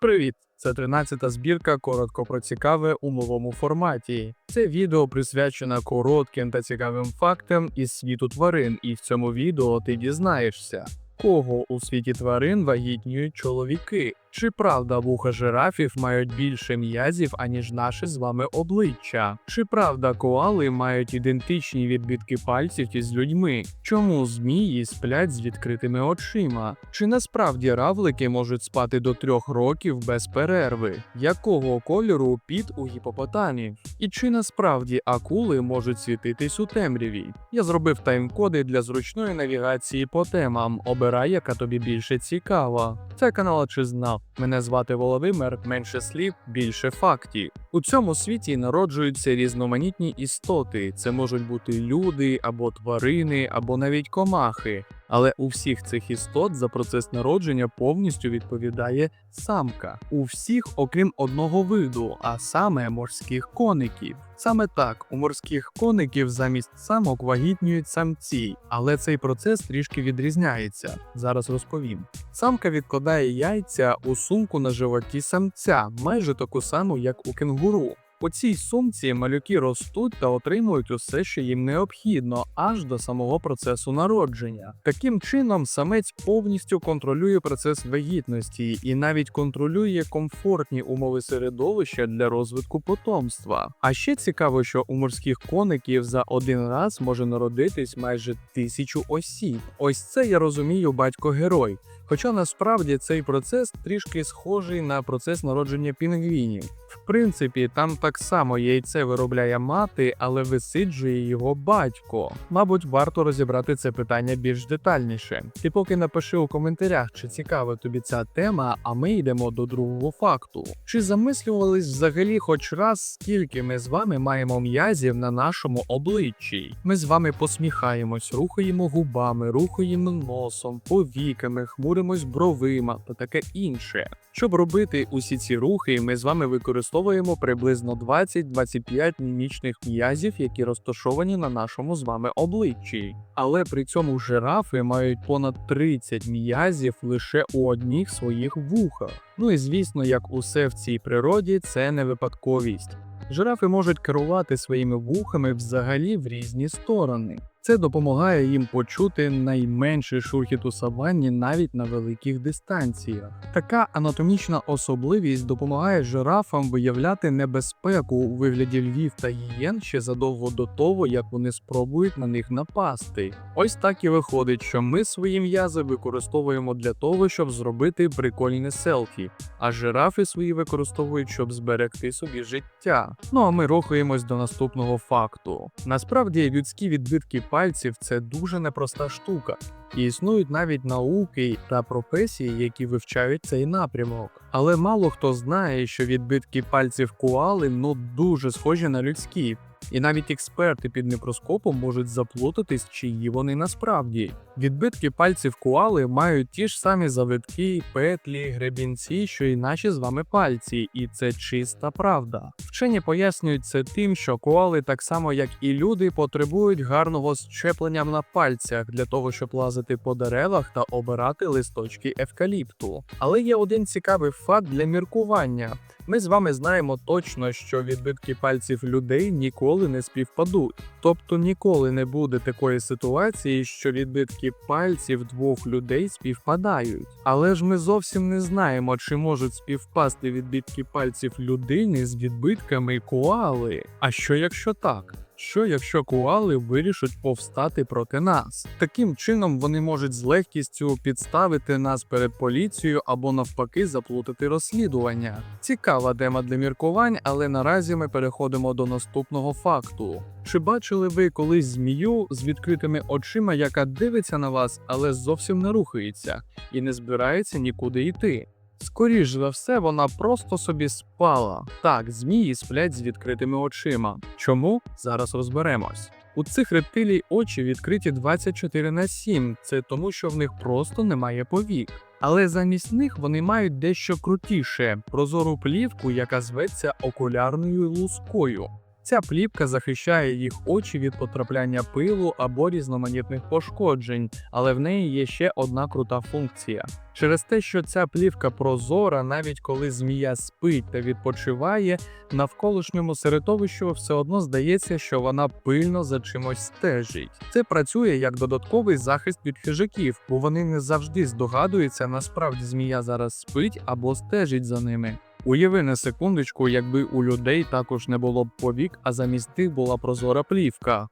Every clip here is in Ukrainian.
Привіт! Це 13-та збірка коротко про цікаве у новому форматі. Це відео присвячено коротким та цікавим фактам із світу тварин, і в цьому відео ти дізнаєшся, кого у світі тварин вагітнюють чоловіки. Чи правда вуха жирафів мають більше м'язів, аніж наше з вами обличчя? Чи правда коали мають ідентичні відбитки пальців із людьми? Чому змії сплять з відкритими очима? Чи насправді равлики можуть спати до трьох років без перерви? Якого кольору піт у гіпопотамів? І чи насправді акули можуть світитись у темряві? Я зробив тайм-коди для зручної навігації по темам. Обирай, яка тобі більше цікава. Це канал чи знав. Мене звати Володимир. Менше слів, більше фактів. У цьому світі народжуються різноманітні істоти. Це можуть бути люди або тварини, або навіть комахи. Але у всіх цих істот за процес народження повністю відповідає самка. У всіх, окрім одного виду, а саме морських коників. Саме так, у морських коників замість самок вагітнюють самці, але цей процес трішки відрізняється. Зараз розповім. Самка відкладає яйця у сумку на животі самця, майже таку саму, як у кенгуру. У цій сумці малюки ростуть та отримують усе, що їм необхідно, аж до самого процесу народження. Таким чином, самець повністю контролює процес вагітності і навіть контролює комфортні умови середовища для розвитку потомства. А ще цікаво, що у морських коників за один раз може народитись майже тисячу осіб. Ось це я розумію батько-герой. Хоча насправді цей процес трішки схожий на процес народження пінгвінів. Принципі, там так само яйце виробляє мати, але висиджує його батько. Мабуть, варто розібрати це питання більш детальніше. Ти поки напиши у коментарях, чи цікава тобі ця тема, а ми йдемо до другого факту. Чи замислювались взагалі хоч раз, скільки ми з вами маємо м'язів на нашому обличчі? Ми з вами посміхаємось, рухаємо губами, рухаємо носом, повіками, хмуримось бровима та таке інше. Щоб робити усі ці рухи, ми з вами використовуємо приблизно 20-25 мімічних м'язів, які розташовані на нашому з вами обличчі. Але при цьому жирафи мають понад 30 м'язів лише у одніх своїх вухах. Ну і звісно, як усе в цій природі, це не випадковість. Жирафи можуть керувати своїми вухами взагалі в різні сторони. Це допомагає їм почути найменший шурхіт у саванні навіть на великих дистанціях. Така анатомічна особливість допомагає жирафам виявляти небезпеку у вигляді львів та гієн ще задовго до того, як вони спробують на них напасти. Ось так і виходить, що ми свої м'язи використовуємо для того, щоб зробити прикольне селфі, а жирафи свої використовують, щоб зберегти собі життя. Ну а ми рухаємось до наступного факту. Насправді людські відбитки пальців це дуже непроста штука. І існують навіть науки та професії, які вивчають цей напрямок. Але мало хто знає, що відбитки пальців куали ну дуже схожі на людські. І навіть експерти під мікроскопом можуть заплутатись, чиї вони насправді. Відбитки пальців коали мають ті ж самі завитки, петлі, гребінці, що і наші з вами пальці, і це чиста правда. Вчені пояснюють це тим, що коали, так само як і люди, потребують гарного щеплення на пальцях для того, щоб лазити по деревах та обирати листочки евкаліпту. Але є один цікавий факт для міркування. Ми з вами знаємо точно, що відбитки пальців людей ніколи не співпадуть. Тобто ніколи не буде такої ситуації, що відбитки пальців двох людей співпадають. Але ж ми зовсім не знаємо, чи можуть співпасти відбитки пальців людини з відбитками коали. А що якщо так? Що якщо коали вирішать повстати проти нас? Таким чином вони можуть з легкістю підставити нас перед поліцією або навпаки заплутати розслідування. Цікава тема для міркувань, але наразі ми переходимо до наступного факту. Чи бачили ви колись змію з відкритими очима, яка дивиться на вас, але зовсім не рухається і не збирається нікуди йти? Скоріш за все, вона просто собі спала. Так, змії сплять з відкритими очима. Чому? Зараз розберемось. У цих рептилій очі відкриті 24 на 7, це тому, що в них просто немає повік. Але замість них вони мають дещо крутіше прозору плівку, яка зветься окулярною лускою. Ця плівка захищає їх очі від потрапляння пилу або різноманітних пошкоджень, але в неї є ще одна крута функція. Через те, що ця плівка прозора, навіть коли змія спить та відпочиває, навколишньому середовищу все одно здається, що вона пильно за чимось стежить. Це працює як додатковий захист від хижаків, бо вони не завжди здогадуються, насправді змія зараз спить або стежить за ними. Уяви на секундочку, якби у людей також не було б повік, а замість тих була прозора плівка.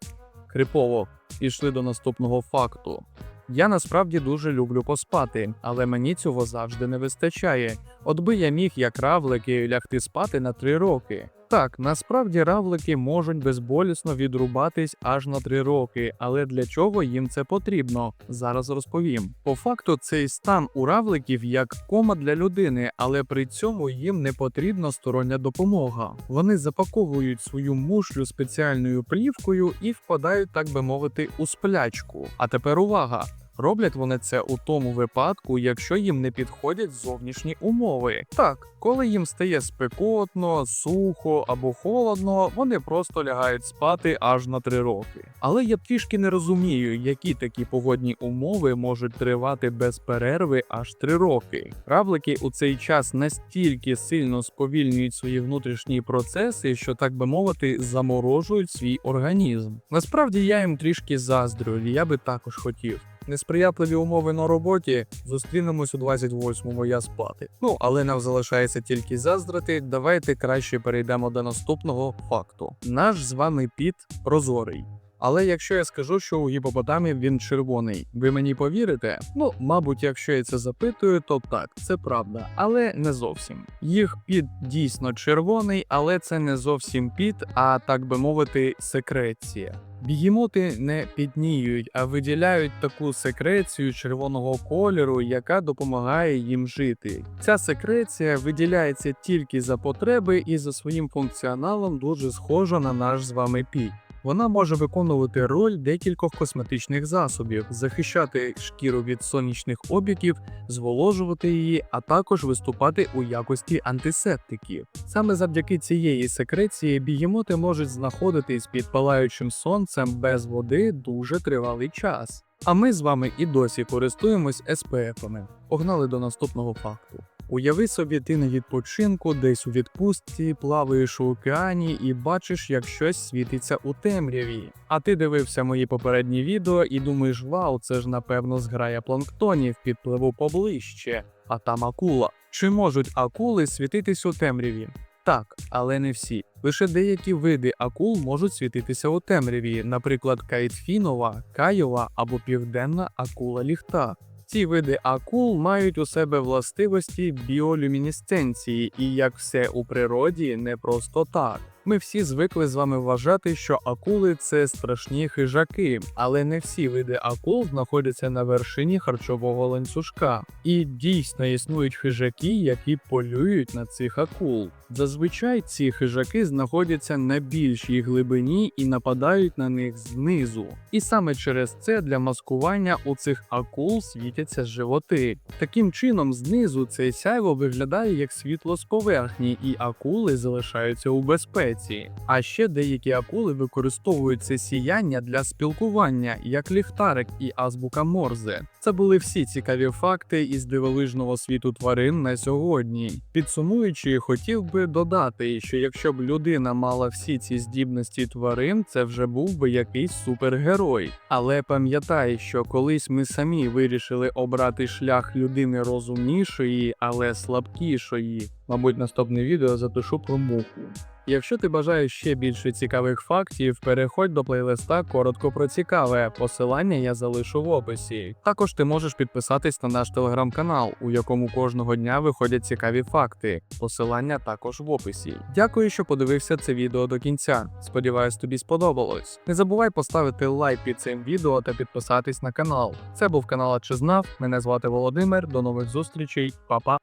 Крипово, пішли до наступного факту. Я насправді дуже люблю поспати, але мені цього завжди не вистачає. От би я міг, як равлики, лягти спати на три роки. Так, насправді равлики можуть безболісно відрубатись аж на три роки, але для чого їм це потрібно? Зараз розповім. По факту, цей стан у равликів як кома для людини, але при цьому їм не потрібна стороння допомога. Вони запаковують свою мушлю спеціальною плівкою і впадають, так би мовити, у сплячку. А тепер увага! Роблять вони це у тому випадку, якщо їм не підходять зовнішні умови. Так, коли їм стає спекотно, сухо або холодно, вони просто лягають спати аж на три роки. Але я трішки не розумію, які такі погодні умови можуть тривати без перерви аж три роки. Равлики у цей час настільки сильно сповільнюють свої внутрішні процеси, що так би мовити, заморожують свій організм. Насправді я їм трішки заздрю, я би також хотів. Несприятливі умови на роботі зустрінемось у 28-му я спати. Ну але нам залишається тільки заздрити. Давайте краще перейдемо до наступного факту. Наш з вами піт прозорий. Але якщо я скажу, що у гіпопотамів він червоний, ви мені повірите? Ну, мабуть, якщо я це запитую, то так, це правда, але не зовсім. Їх піт дійсно червоний, але це не зовсім піт, а так би мовити, секреція. Бігімоти не підніють, а виділяють таку секрецію червоного кольору, яка допомагає їм жити. Ця секреція виділяється тільки за потреби і за своїм функціоналом дуже схожа на наш з вами піт. Вона може виконувати роль декількох косметичних засобів, захищати шкіру від сонячних опіків, зволожувати її, а також виступати у якості антисептиків. Саме завдяки цієї секреції бігемоти можуть знаходитись під палаючим сонцем без води дуже тривалий час. А ми з вами і досі користуємось SPF-ами. Погнали до наступного факту. Уяви собі, ти на відпочинку, десь у відпустці, плаваєш у океані і бачиш, як щось світиться у темряві. А ти дивився мої попередні відео і думаєш, вау, це ж напевно зграя планктонів, підпливу поближче, а там акула. Чи можуть акули світитись у темряві? Так, але не всі. Лише деякі види акул можуть світитися у темряві, наприклад, кайтфінова, кайова або південна акула ліхта. Ці види акул мають у себе властивості біолюмінесценції, і як все у природі, не просто так. Ми всі звикли з вами вважати, що акули це страшні хижаки, але не всі види акул знаходяться на вершині харчового ланцюжка. І дійсно існують хижаки, які полюють на цих акул. Зазвичай ці хижаки знаходяться на більшій глибині і нападають на них знизу. І саме через це для маскування у цих акул світяться животи. Таким чином, знизу це сяйво виглядає як світло з поверхні, і акули залишаються у безпеці. А ще деякі акули використовують це сіяння для спілкування, як ліхтарик і азбука Морзе. Це були всі цікаві факти із дивовижного світу тварин на сьогодні. Підсумуючи, хотів би додати, що якщо б людина мала всі ці здібності тварин, це вже був би якийсь супергерой. Але пам'ятай, що колись ми самі вирішили обрати шлях людини розумнішої, але слабкішої. Мабуть, наступне відео запишу про муху. Якщо ти бажаєш ще більше цікавих фактів, переходь до плейлиста коротко про цікаве. Посилання я залишу в описі. Також ти можеш підписатись на наш телеграм-канал, у якому кожного дня виходять цікаві факти. Посилання також в описі. Дякую, що подивився це відео до кінця. Сподіваюсь, тобі сподобалось. Не забувай поставити лайк під цим відео та підписатись на канал. Це був канал «А Чи знав. Мене звати Володимир. До нових зустрічей, Па-па.